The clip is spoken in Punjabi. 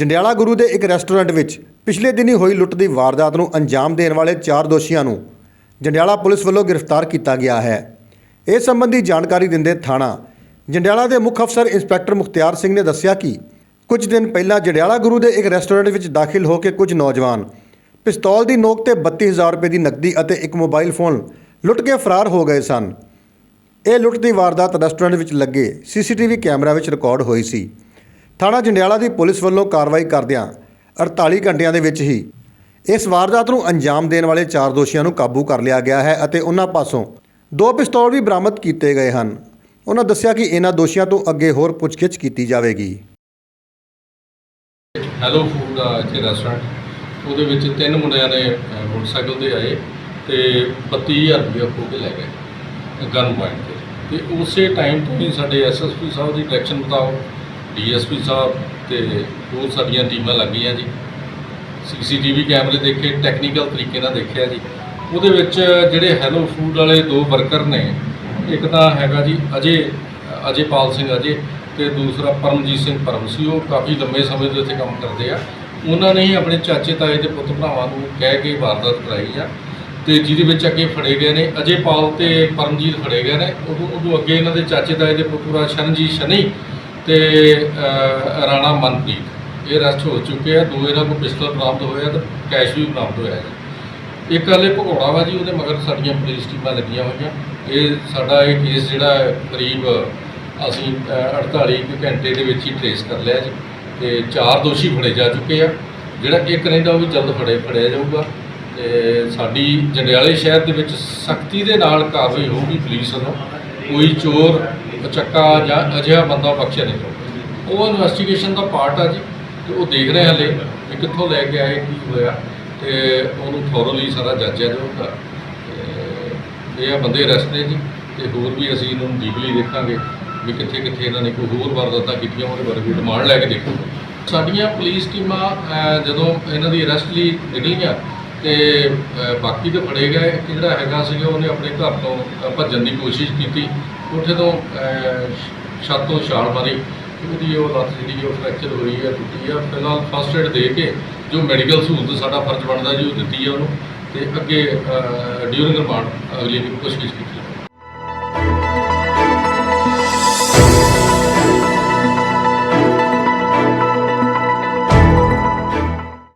ਜੰਡਿਆਲਾ ਗੁਰੂ ਦੇ ਇੱਕ ਰੈਸਟੋਰੈਂਟ ਵਿੱਚ ਪਿਛਲੇ ਦਿਨੀ ਹੋਈ ਲੁੱਟ ਦੀ ਵਾਰਦਾਤ ਨੂੰ ਅੰਜਾਮ ਦੇਣ ਵਾਲੇ ਚਾਰ ਦੋਸ਼ੀਆਂ ਨੂੰ ਜੰਡਿਆਲਾ ਪੁਲਿਸ ਵੱਲੋਂ ਗ੍ਰਿਫਤਾਰ ਕੀਤਾ ਗਿਆ ਹੈ। ਇਸ ਸੰਬੰਧੀ ਜਾਣਕਾਰੀ ਦਿੰਦੇ ਥਾਣਾ ਜੰਡਿਆਲਾ ਦੇ ਮੁੱਖ ਅਫਸਰ ਇੰਸਪੈਕਟਰ ਮੁਖਤਿਆਰ ਸਿੰਘ ਨੇ ਦੱਸਿਆ ਕਿ ਕੁਝ ਦਿਨ ਪਹਿਲਾਂ ਜੰਡਿਆਲਾ ਗੁਰੂ ਦੇ ਇੱਕ ਰੈਸਟੋਰੈਂਟ ਵਿੱਚ ਦਾਖਲ ਹੋ ਕੇ ਕੁਝ ਨੌਜਵਾਨ ਪਿਸਤੌਲ ਦੀ ਨੋਕ ਤੇ 32000 ਰੁਪਏ ਦੀ ਨਕਦੀ ਅਤੇ ਇੱਕ ਮੋਬਾਈਲ ਫੋਨ ਲੁੱਟ ਕੇ ਫਰਾਰ ਹੋ ਗਏ ਸਨ। ਇਹ ਲੁੱਟ ਦੀ ਵਾਰਦਾਤ ਰੈਸਟੋਰੈਂਟ ਵਿੱਚ ਲੱਗੇ ਸੀਸੀਟੀਵੀ ਕੈਮਰਾ ਵਿੱਚ ਰਿਕਾਰਡ ਹੋਈ ਸੀ। ਥਾਣਾ ਜੰਡਿਆਲਾ ਦੀ ਪੁਲਿਸ ਵੱਲੋਂ ਕਾਰਵਾਈ ਕਰਦਿਆਂ 48 ਘੰਟਿਆਂ ਦੇ ਵਿੱਚ ਹੀ ਇਸ ਵਾਰਦਾਤ ਨੂੰ ਅੰਜਾਮ ਦੇਣ ਵਾਲੇ ਚਾਰ ਦੋਸ਼ੀਆਂ ਨੂੰ ਕਾਬੂ ਕਰ ਲਿਆ ਗਿਆ ਹੈ ਅਤੇ ਉਹਨਾਂ ਪਾਸੋਂ ਦੋ ਪਿਸਤੌਲ ਵੀ ਬਰਾਮਦ ਕੀਤੇ ਗਏ ਹਨ। ਉਹਨਾਂ ਦੱਸਿਆ ਕਿ ਇਹਨਾਂ ਦੋਸ਼ੀਆਂ ਤੋਂ ਅੱਗੇ ਹੋਰ ਪੁੱਛਗਿੱਛ ਕੀਤੀ ਜਾਵੇਗੀ। ਹੈਲੋ ਫੂਡ ਦਾ ਇੱਥੇ ਰੈਸਟੋਰੈਂਟ ਉਹਦੇ ਵਿੱਚ ਤਿੰਨ ਮੁੰਡਿਆਂ ਨੇ ਅਹ, ਮੋਟਰਸਾਈਕਲ ਤੇ ਆਏ ਤੇ 32000 ਰੁਪਏ ਖੋ ਕੇ ਲੈ ਗਏ ਗਨ ਪੁਆਇੰਟ ਤੇ। ਤੇ ਉਸੇ ਟਾਈਮ ਤੋਂ ਹੀ ਸਾਡੇ ਐਸਐਸਪੀ ਸਾਹਿਬ ਦੀ ਡਾਇਰੈਕਸ਼ਨ ਮੁਤਾਬਕ ਡੀਐਸਪੀ ਸਾਹਿਬ ਤੇ ਹੋਰ ਸਾਡੀਆਂ ਟੀਮਾਂ ਲੱਗੀਆਂ ਜੀ। ਸੀਸੀਟੀਵੀ ਕੈਮਰੇ ਦੇਖੇ ਟੈਕਨੀਕਲ ਤਰੀਕੇ ਨਾਲ ਦੇਖਿਆ ਜੀ। ਉਹਦੇ ਵਿੱਚ ਜਿਹੜੇ ਹੈਲੋ ਫੂਡ ਵਾਲੇ ਦੋ ਵਰਕਰ ਨੇ, ਇੱਕ ਤਾਂ ਹੈਗਾ ਜੀ ਅਜੇ, ਅਜੇਪਾਲ ਸਿੰਘ ਅਜੇ ਤੇ ਦੂਸਰਾ ਪਰਮਜੀਤ ਸਿੰਘ ਪਰਮ ਸੀ, ਉਹ ਕਾਫੀ ਲੰਬੇ ਸਮੇਂ ਤੋਂ ਇੱਥੇ ਕੰਮ ਕਰਦੇ ਆ। ਉਹਨਾਂ ਨੇ ਹੀ ਆਪਣੇ ਚਾਚੇ ਤਾਏ ਦੇ ਪੁੱਤ ਭਰਾਵਾਂ ਨੂੰ ਕਹਿ ਕੇ ਵਾਰਦਾਤ ਕਰਾਈ ਆ ਤੇ ਜਿਹਦੇ ਵਿੱਚ ਅੱਗੇ ਫੜੇ ਗਏ ਨੇ, ਅਜੇਪਾਲ ਤੇ ਪਰਮਜੀਤ ਫੜੇ ਗਏ ਨੇ। ਉਦੋਂ ਉਦੋਂ ਅੱਗੇ ਇਹਨਾਂ ਦੇ ਚਾਚੇ ਤਾਏ ਦੇ ਪੁੱਤਰਾ ਸ਼ਰਨਜੀਤ ਸ਼ਨੀ ਤੇ ਰਾਣਾ ਮਨਪ੍ਰੀਤ। ਇਹ ਅਰੈਸਟ ਹੋ ਚੁੱਕੇ ਆ। ਦੋ ਇਹਨਾਂ ਕੋਲ ਪਿਸਤਲ ਬਰਾਮਦ ਹੋਇਆ ਤੇ ਕੈਸ਼ ਵੀ ਬਰਾਮਦ ਹੋਇਆ ਜੀ। ਇੱਕ ਹਲੇ ਭਗੌੜਾ ਵਾ ਜੀ ਉਹਦੇ ਮਗਰ ਸਾਡੀਆਂ ਪੁਲਿਸ ਟੀਮਾਂ ਲੱਗੀਆਂ ਹੋਈਆਂ। ਇਹ ਸਾਡਾ ਇਹ ਕੇਸ ਜਿਹੜਾ ਕਰੀਬ ਅਸੀਂ ਅ, 48 ਕੁ ਘੰਟੇ ਦੇ ਵਿੱਚ ਹੀ ਟ੍ਰੇਸ ਕਰ ਲਿਆ ਜੀ। ਤੇ ਚਾਰ ਦੋਸ਼ੀ ਫੜੇ ਜਾ ਚੁੱਕੇ ਆ। ਜਿਹੜਾ ਇੱਕ ਰਹਿੰਦਾ ਉਹ ਵੀ ਜਲਦ ਫੜੇ ਫੜਿਆ ਜਾਊਗਾ। ਤੇ ਸਾਡੀ ਜੰਡਿਆਲੇ ਸ਼ਹਿਰ ਦੇ ਵਿੱਚ ਸਖਤੀ ਦੇ ਨਾਲ ਕਾਰਵਾਈ ਹੋਊਗੀ ਪੁਲਿਸ ਵੱਲੋਂ। ਕੋਈ ਚੋਰ ਚੱਕਾ ਜਾਂ ਅਜਿਹਾ ਬੰਦਾ ਬਖਸ਼ਿਆ ਨਹੀਂ ਜਾਊਗਾ ਉਹ ਇਨਵੈਸਟੀਗੇਸ਼ਨ ਦਾ ਪਾਰਟ ਆ ਜੀ, ਤੇ ਉਹ ਦੇਖ ਰਹੇ ਹਲੇ ਕਿ ਕਿੱਥੋਂ ਲੈ ਕੇ ਆਏ, ਕੀ ਹੋਇਆ, ਤੇ ਉਹਨੂੰ ਥੋਰਲੀ ਸਾਰਾ ਜਾਂਚਿਆ ਜਾਊਗਾ ਤੇ ਇਹ ਆ ਬੰਦੇ ਅਰੈਸਟ ਨੇ ਜੀ, ਤੇ ਹੋਰ ਵੀ ਅਸੀਂ ਇਹਨਾਂ ਨੂੰ ਡੀਪਲੀ ਦੇਖਾਂਗੇ ਵੀ ਕਿੱਥੇ ਕਿੱਥੇ ਇਹਨਾਂ ਨੇ ਕੋਈ ਹੋਰ ਵਾਰਦਾਤਾਂ ਕੀਤੀਆਂ, ਉਹਦੇ ਬਾਰੇ ਵੀ ਡਿਮਾਂਡ ਲੈ ਕੇ ਦੇਖੋ ਸਾਡੀਆਂ ਪੁਲਿਸ ਟੀਮਾਂ ਜਦੋਂ ਇਹਨਾਂ ਦੀ ਅਰੈਸਟ ਲਈ ਨਿਕਲੀਆਂ ਤੇ ਬਾਕੀ ਤੇ ਫੜੇ ਗਏ, ਇੱਕ ਜਿਹੜਾ ਹੈਗਾ ਸੀਗਾ, ਉਹਨੇ ਆਪਣੇ ਘਰ ਤੋਂ ਭੱਜਣ ਦੀ ਕੋਸ਼ਿਸ਼ ਕੀਤੀ। ਉੱਥੇ ਤੋਂ ਛੱਤ ਤੋਂ ਛਾਲ ਮਾਰੀ। ਉਹਦੀ ਉਹ ਲੱਤ ਜਿਹੜੀ ਉਹ ਫ੍ਰੈਕਚਰ ਹੋਈ ਹੈ, ਟੁੱਟੀ ਆ ਫਿਲਹਾਲ ਫਸਟ ਏਡ ਦੇ ਕੇ ਜੋ ਮੈਡੀਕਲ ਸਹੂਲਤ ਸਾਡਾ ਫਰਜ਼ ਬਣਦਾ ਜੀ, ਉਹ ਦਿੱਤੀ ਹੈ ਉਹਨੂੰ। ਤੇ ਅੱਗੇ ਡਿਊਰਿੰਗ ਰਿਮਾਂਡ ਅਗਲੀ ਦੀ ਕੋਸ਼ਿਸ਼ ਕੀਤੀ